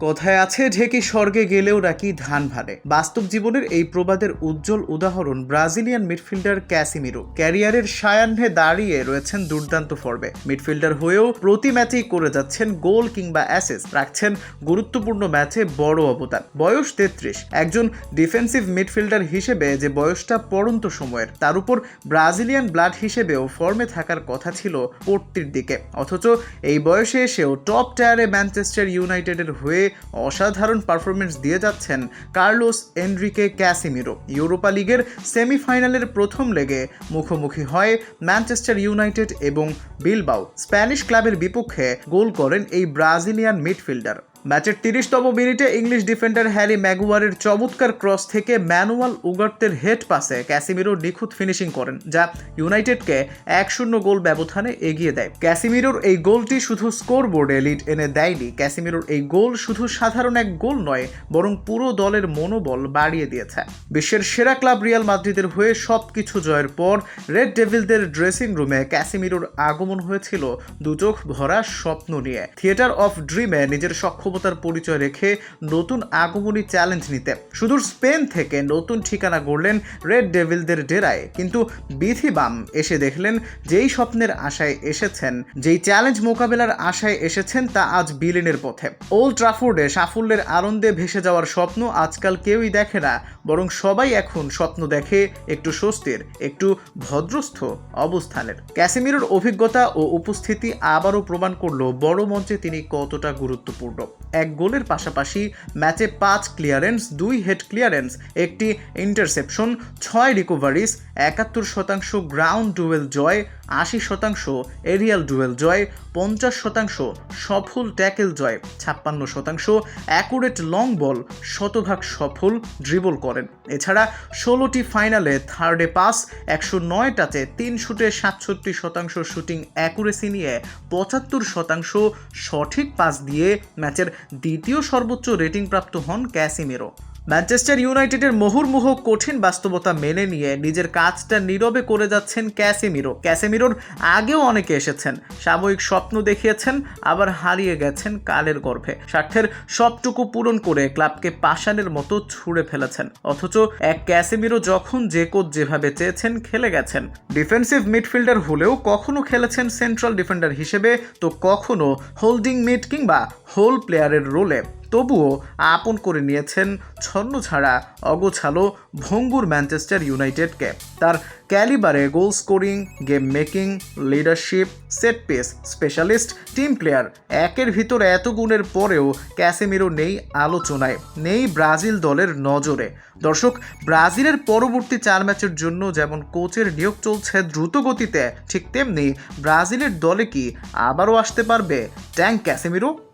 কোথায় আছে ঢেকে স্বর্গে গেলেও নাকি ধান ভারে বাস্তব জীবনের এই প্রবাদের উজ্জ্বল উদাহরণ ব্রাজিলিয়ান মিডফিল্ডার ক্যাসিমিরো। ক্যারিয়ারের সায়াহ্নে দাঁড়িয়ে রয়েছেন দুর্দান্ত ফর্মে। মিডফিল্ডার হয়েও প্রতি ম্যাচেই করে যাচ্ছেন গোল কিংবা অ্যাসেস রাখছেন গুরুত্বপূর্ণ ম্যাচে বড় অবদান। বয়স তেত্রিশ। একজন ডিফেন্সিভ মিডফিল্ডার হিসেবে যে বয়সটা পড়ন্ত সময়ের, তার উপর ব্রাজিলিয়ান ব্লাড হিসেবেও ফর্মে থাকার কথা ছিল পড়তির দিকে। অথচ এই বয়সে এসেও টপ টায়ারে ম্যানচেস্টার ইউনাইটেডের হয়ে অসাধারণ পারফরমেন্স দিয়ে যাচ্ছেন কার্লোস এনরিকে ক্যাসিমিরো। ইউরোপা লিগের সেমিফাইনালের প্রথম লেগে মুখোমুখি হয় ম্যানচেস্টার ইউনাইটেড এবং বিলবাও। স্প্যানিশ ক্লাবের বিপক্ষে গোল করেন এই ব্রাজিলিয়ান মিডফিল্ডার। ম্যাচের তিরিশতম মিনিটে ইংলিশ ডিফেন্ডার হ্যারি ম্যাগুয়ারের চমৎকার ক্রস থেকে ম্যানুয়াল উগার্তের হেড পাসে ক্যাসিমিরো নিখুঁত ফিনিশিং করেন, যা ইউনাইটেডকে এক শূন্য গোল ব্যবধানে এগিয়ে দেয়। ক্যাসিমিরোর এই গোলটি শুধু স্কোর বোর্ডে লিড এনে দেয়নি, ক্যাসিমিরোর এই গোল শুধু সাধারণ এক গোল নয়, বরং পুরো দলের মনোবল বাড়িয়ে দিয়েছে। বিশ্বের সেরা ক্লাব রিয়াল মাদ্রিদের হয়ে সবকিছু জয়ের পর রেড ডেভিলদের ড্রেসিং রুমে ক্যাসিমিরোর আগমন হয়েছিল দুচোখ ভরা স্বপ্ন নিয়ে। থিয়েটার অফ ড্রিমে নিজের সক্ষমতার পরিচয় রেখে নতুন আগমনী চ্যালেঞ্জ নিতে। সুদূর স্পেন থেকে নতুন ঠিকানা গড়লেন রেড ডেভিলদের ডেরায়। কিন্তু বিধিবাম এসে দেখলেন যেই স্বপ্নের আশায় এসেছেন, যেই চ্যালেঞ্জ মোকাবেলার আশায় এসেছেন তা আজ বিলিনের পথে। ওল্ড ট্রাফোর্ডে সাফল্যের আনন্দে ভেসে যাওয়ার স্বপ্ন আজকাল কেউই দেখে না, বরং সবাই এখন স্বপ্ন দেখে একটু স্বস্তির, একটু ভদ্রস্থ অবস্থানের। ক্যাসিমিরোর অভিজ্ঞতা ও উপস্থিতি আবারও প্রমাণ করল বড় মঞ্চে তিনি কতটা গুরুত্বপূর্ণ। এক গোলের পাশাপাশি ম্যাচে পাঁচ ক্লিয়ারেন্স, দুই হেড ক্লিয়ারেন্স, একটি ইন্টারসেপশন ছয় রিকভারিস একাত্তর শতাংশ গ্রাউন্ড ডুয়েল জয়, আশি শতাংশ এরিয়াল ডুয়েল জয়, পঞ্চাশ শতাংশ সফল ট্যাকেল জয়, ছাপ্পান্ন শতাংশ অ্যাকুরেট লং বল শতভাগ সফল ড্রিবল করেন। এছাড়া ষোলোটি ফাইনালে থার্ডে পাস একশো নয় টাচে তিন শুটে সাতষট্টি শতাংশ শুটিং অ্যাকুরেসি নিয়ে পঁচাত্তর শতাংশ সঠিক পাস দিয়ে ম্যাচের দ্বিতীয় সর্বোচ্চ রেটিং প্রাপ্ত হন ক্যাসিমেরো। ম্যানচেস্টার ইউনাইটেডের মুহুর্মুহ কঠিন বাস্তবতা মেনে নিয়ে নিজের কাজটা নীরবে করে যাচ্ছেন ক্যাসেমিরো। ক্যাসেমিরোর আগেও অনেকে এসেছেন, সাময়িক স্বপ্ন দেখিয়েছেন, আবার হারিয়ে গেছেন কালের গর্ভে। স্বার্থের সবটুকু পূরণ করে ক্লাবকে পাষাণের মতো ছুঁড়ে ফেলেছেন, অথচ এক ক্যাসেমিরো যখন যে কোচ যেভাবে চেয়েছেন খেলে গেছেন। ডিফেন্সিভ মিডফিল্ডার হলেও কখনো খেলেছেন সেন্ট্রাল ডিফেন্ডার হিসেবে, তো কখনো হোল্ডিং মিড কিংবা হোল প্লেয়ারের রোলে তবুও আপন করে নিয়েছেন ছন্ন ছাড়া অগোছালো ভঙ্গুর ম্যানচেস্টার ইউনাইটেডকে। তার ক্যালিবারে goal scoring, game making, leadership, set piece, specialist, team player একের ভিতর এত গুণের পরেও ক্যাসেমিরো নেই আলোচনায়, নেই ব্রাজিল দলের নজরে। দর্শক, ব্রাজিলের পরবর্তী চার ম্যাচের জন্য যেমন কোচের নিয়োগ চলছে দ্রুত গতিতে ঠিক তেমনি ব্রাজিলের দলে কি আবারও আসতে পারবে? Tank Casemiro?